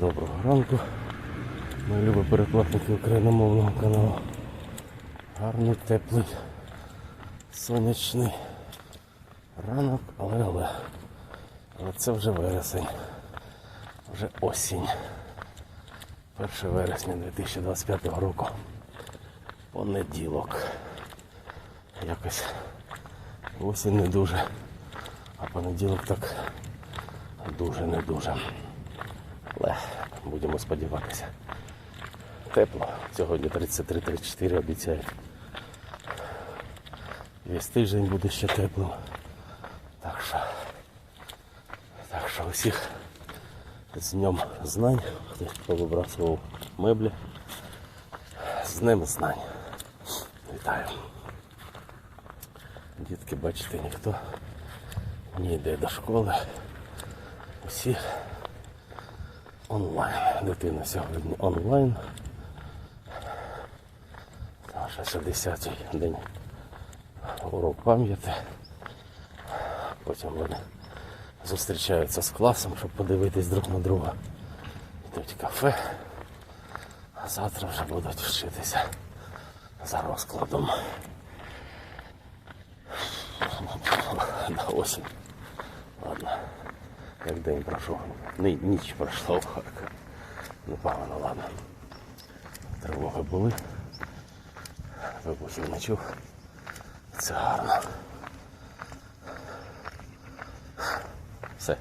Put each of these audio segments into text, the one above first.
Доброго ранку. Мої любі перекладники україномовного каналу. Гарний, теплий, сонячний ранок, але але. Але це вже вересень. Вже осінь. 1 вересня 2025 року. Понеділок. Якось осінь не дуже. А понеділок так дуже не дуже. Але будемо сподіватися. Тепло. Сьогодні 33-34 обіцяють. Весь тиждень буде ще теплим. Так що, так що усіх з днем знань, хтось повибрасував меблі. З днем знань. Вітаю. Дітки, бачите, ніхто не йде до школи. Усі онлайн. Дитина сьогодні онлайн. Тому що ще 10 день урок пам'яті. Потім вони зустрічаються з класом, щоб подивитись друг на друга. Йдуть кафе. А завтра вже будуть вчитися за розкладом. На осінь. Як день пройшов. Ні- Ніч пройшла. Непогано, ладно. Тривоги були. Вибухів не. Це гарно. Все.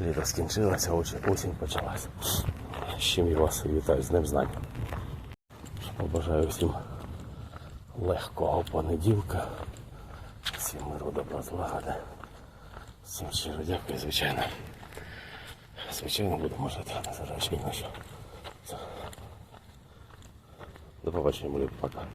Літо скінчилося, осінь, почалась. З чим я вас вітаю з Днем знань. Побажаю всім легкого понеділка. Всім миру, добра, злагоди. Всім щиро дякую, звичайно. Звичайно, будемо жити, на що. ночі. До побачення, мої пока.